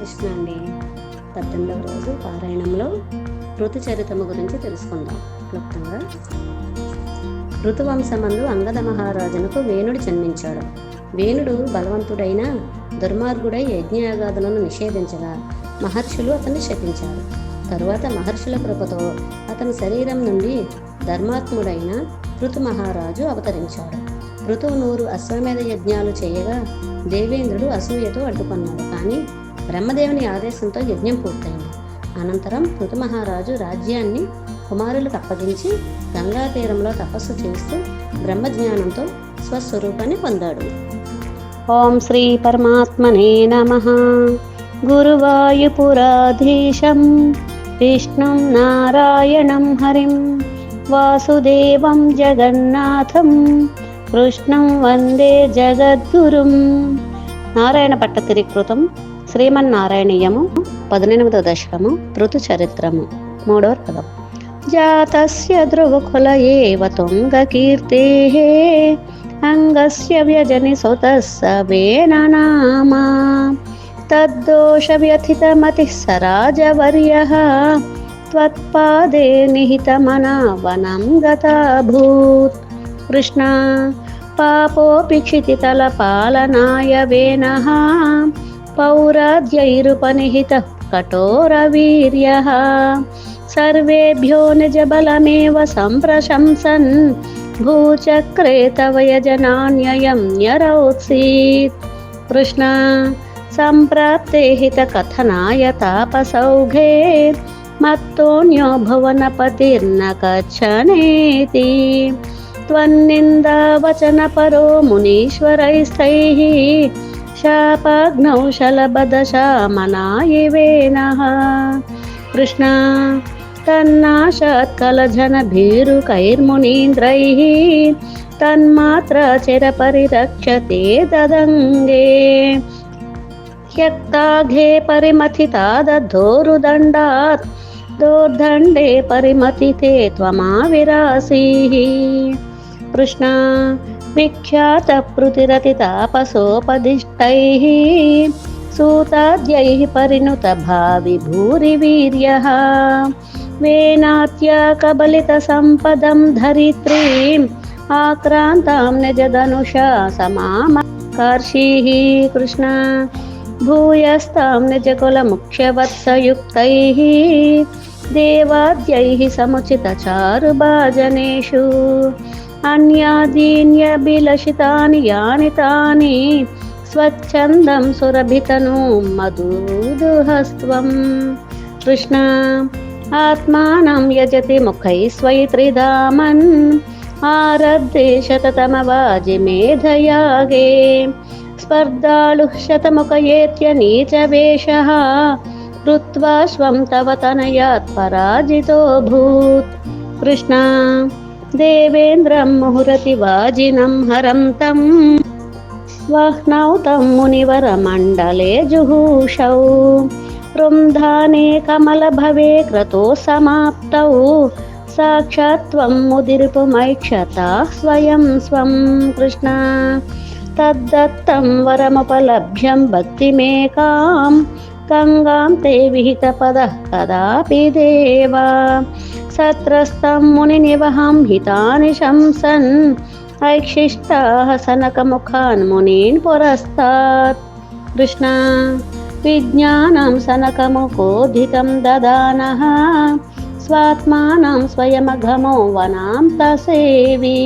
కృష్ణ అండి పద్దెనిమిదవ రోజు పారాయణంలో ఋతుచరితము గురించి తెలుసుకుందాం. క్లుప్తంగా. ఋతువంశమందు అంగద మహారాజునకు వేణుడు జన్మించాడు. వేణుడు బలవంతుడైన దుర్మార్గుడై యజ్ఞయాగాదులను నిషేధించగా మహర్షులు అతన్ని శపించారు. తరువాత మహర్షుల కృపతో అతని శరీరం నుండి ధర్మాత్ముడైన ఋతు మహారాజు అవతరించాడు. ఋతువు నూరు అశ్వమేధ యజ్ఞాలు చేయగా దేవేంద్రుడు అసూయతో అడ్డుకున్నాడు. కానీ బ్రహ్మదేవుని ఆదేశంతో యజ్ఞం పూర్తయింది. అనంతరం ఋతు మహారాజు రాజ్యాన్ని కుమారులకు అప్పగించి గంగా తీరంలో తపస్సు చేస్తూ బ్రహ్మజ్ఞానంతో స్వస్వరూపాన్ని పొందాడు. ఓం శ్రీ పరమాత్మనే నమ. గురువాయుపురాధీశం విష్ణుం నారాయణం హరిం వాసుదేవం జగన్నాథం కృష్ణం వందే జగద్గురుం. నారాయణ పట్టతిరికృతం శ్రీమన్నారాయణీయము పదినెనిమిదవ దశకము ఋతు చరిత్రము మూడవ పదం. జాతస్య ధ్రువకుల ఏవ తుంగకీర్తే అంగస్య వ్యజని సుతస్సవేననామా తద్దోష వ్యథితమతి సరాజవర్య త్వత్పాదే నిహితమనా వనం గతాభూత్. కృష్ణ పాపోపి క్షితితలపాలనాయ వేణ पौराद्यैरुपनिहितः कठोरवीर्यः सर्वेभ्यो निजबलमेव सम्प्रशंसन् भूचक्रे तव यजनान्ययं न्यरोत्सीत् कृष्ण सम्प्राप्ते हितकथनाय तापसौघे मत्तोऽन्यो भुवनपतिर्न कच्छनेति त्वन्निन्दावचनपरो मुनीश्वरैस्तैः शापाग्नौ शलबदशामनायिवेनः कृष्ण तन्नाशात्कलजनभीरुकैर्मुनीन्द्रैः तन्मात्र चिरपरिरक्षते तदङ्गे ह्यक्ताघे परिमथिता दद्धोरुदण्डात् दोर्दण्डे परिमथिते त्वमाविरासीः कृष्ण विख्यातपृतिरतितापसोपदिष्टैः सूताद्यैः परिणुतभावि भूरिवीर्यः वेनात्या कबलितसम्पदं धरित्रीम् आक्रान्तां निजधनुषा समामकर्षिः कृष्ण भूयस्तां निजकुलमुख्यवत्सयुक्तैः देवाद्यैः समुचितचारुभाजनेषु అన్యాదీన్యభిలషితాని యాని తాని స్వచ్ఛందం సురభితను మధుదుహస్వం కృష్ణ ఆత్మానం యజతి ముఖై స్వైత్రిధామన్ ఆరబ్ధే శతమవాజి మేధయాగే. స్పర్ధాళు శతముఖయేత్య నీచవేష. కృత్వా స్వం తవ తనయాత్ పరాజితో భూత్ కృష్ణ దేవేంద్రం ముహురతివాజినం హరంతం వహ్నౌ తం మునివరమండలే జుహూషౌ. రుంధానే కమలభవే క్రతో సమాప్తౌ. సాక్షాత్వం ముదిరుపు మైక్షత స్వయం స్వం కృష్ణ. తద్దత్తం వరముపలభ్యం భక్తిమేకాం. గంగాం తే విహిత పద కదాపి దేవా. सत्रस्तं मुनिनिवहं हितानि शंसन् ऐक्षिष्टाः सनकमुखान् मुनीन् पुरस्तात् कृष्ण विज्ञानं सनकमुखोदितं ददानः स्वात्मानं स्वयमघमो वनां तसेवि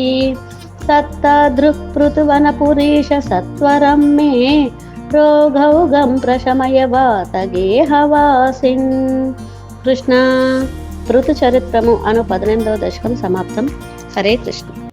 सत्तादृक्पृथुवनपुरीश सत्वरं मे रोगौगं प्रशमय వాతగేహవాసిన్ ఋతు చరిత్రము అను పద్దెనిమిదవ దశకం సమాప్తం. హరే కృష్ణ.